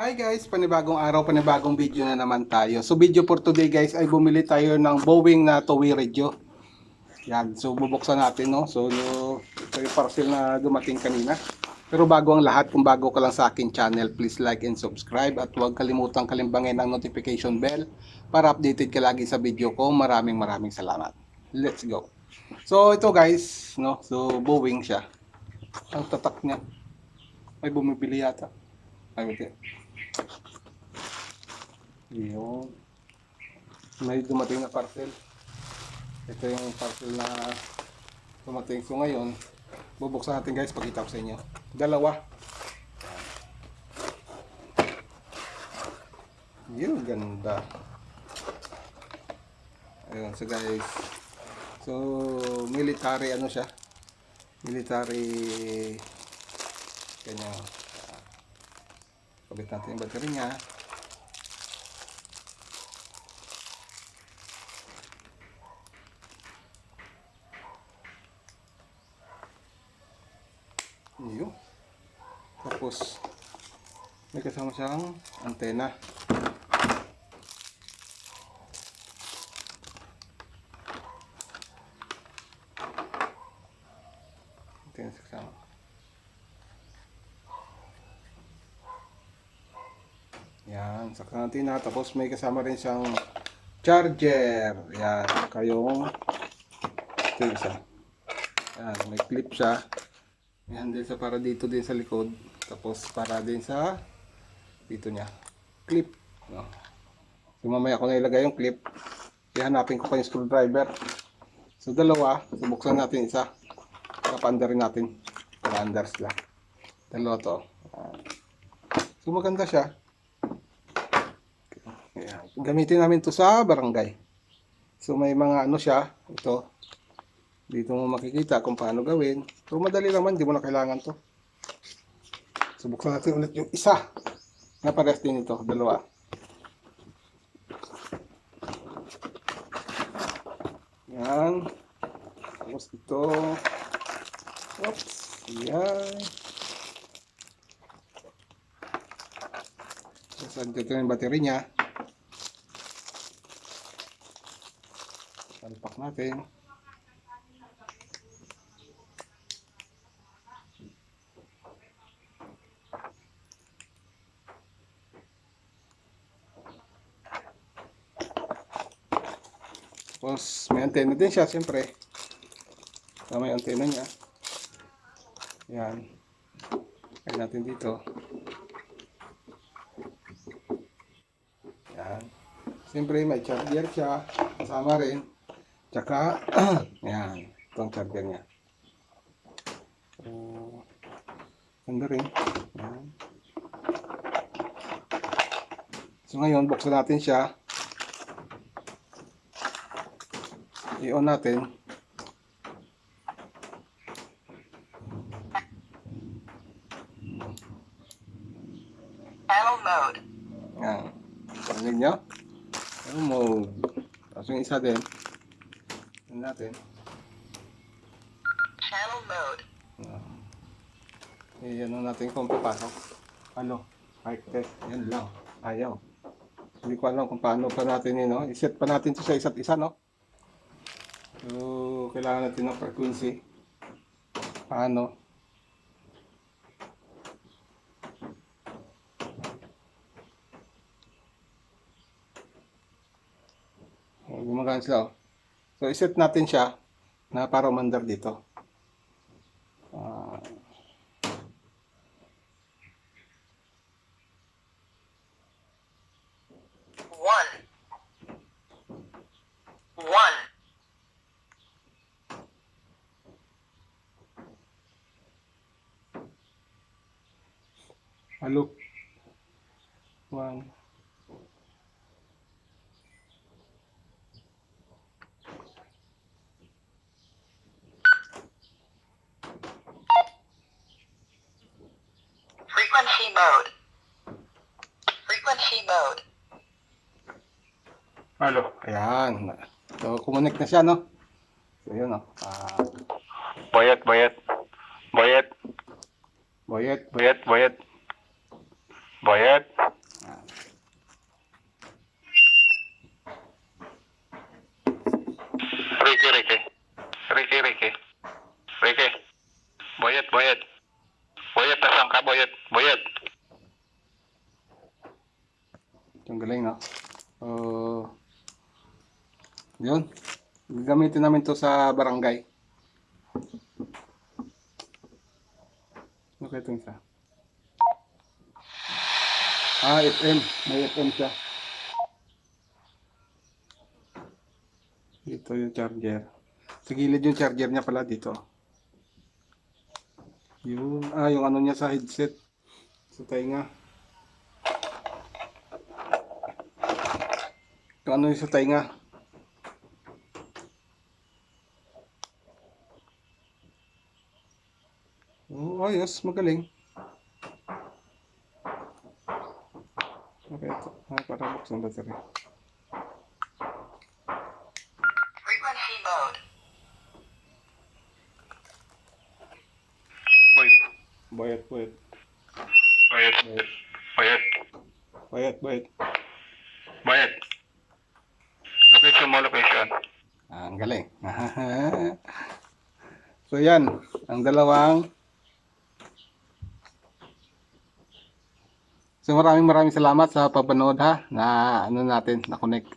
Hi guys, panibagong araw, panibagong video na naman tayo. So video for today guys ay bumili tayo ng Boeing na Toei Radio. Yan, so bubuksan natin no. So no, yung parcel na dumating kanina. Pero bago ang lahat, kung bago ka lang sa akin channel, please like and subscribe at huwag kalimutang kalimbangin ang notification bell para updated ka lagi sa video ko. Maraming maraming salamat. Let's go. So ito guys, no. So Boeing siya. Ang tatak niya. May bumibili yata. Ay, wait. Yun. May dumating na parcel. Ito yung parcel na dumating. So ngayon, bubuksan natin guys, pakita ko sa inyo. Dalawa. Yun, ganda. Ayun, so guys. So, military ano siya? Military kanya Kabit natin yung battery niya. Iyo. Tapos, may kasama siyang antena sa kasama. Yan, saktan natin na. Tapos may kasama rin siyang charger. Yan, kayong ito yung isa. Yan, may clip siya. Yan din sa para dito din sa likod. Tapos para din sa dito niya. Clip. No? So mamaya ko na ilagay yung clip. Ihanapin ko pa yung screwdriver. So dalawa, subuksan natin isa. Para paanda rin natin. Under sila. Dalawa to. So maganda siya. Ayan. Gamitin namin to sa barangay. So may mga ano siya, ito. Dito mo makikita kung paano gawin. Pero madali naman, di mo na kailangan to. Subuksan natin ulit yung isa. Na din ito, dalawa. Yan. Tapos ito. Oops. Yan. Tapos andito yung battery niya. Salpak natin. Tapos may antena din siya, siyempre. Tama yung antena niya. Yan. Kaya natin dito. Yan. Siyempre may charger siya. Kasama rin. Tsaka, yan. Itong charger niya. So, ganda rin. Yan. So ngayon, buksan natin siya. I-on natin. Channel mode. Yan. Parinig nyo? Ano mode? Tapos yung isa din. Yan natin. Channel mode. Iyan na natin kung papasok. Ano? Mic test. Yan lang. Ayaw. Hindi ko alam kung paano pa natin yun, no? I-set pa natin to sa isa't isa, no? So, kailangan natin ng frequency. Paano? Oh, Gumagana sila, oh. So, i-set natin siya na para umandar dito. Ah, One. One. Halo. One. Frequency mode. Frequency mode. Halo. Ayan. So, kumunik na siya, no? So, yun, no? Ah. Uh, bayat, bayat. Bayat. Bayat. Bayat, bayat. Bayat. Ricky, Ricky. Ricky, Ricky. Ricky. Boyet, boyet. Boyet, nasaan ka? Boyet, boyet. Gagamitin namin to sa barangay. Kaya ito isa? Ah, FM. May FM siya. Dito yung charger. Sa gilid yung charger niya pala dito. Yung, ah, yung ano niya sa headset. Sa tainga. Yung ano yung sa tainga. Oh, ayos. Magaling. Okay, ito. Ah, para buksan battery. Frequency mode. Bayad. Bayat, bayat. Bayad. Bayat, Bayad. bayat. bayat. Bayad. Location mo, location. Ah, ang galing. so yan, ang dalawang So maraming maraming salamat sa pagpanood ha na ano natin na connect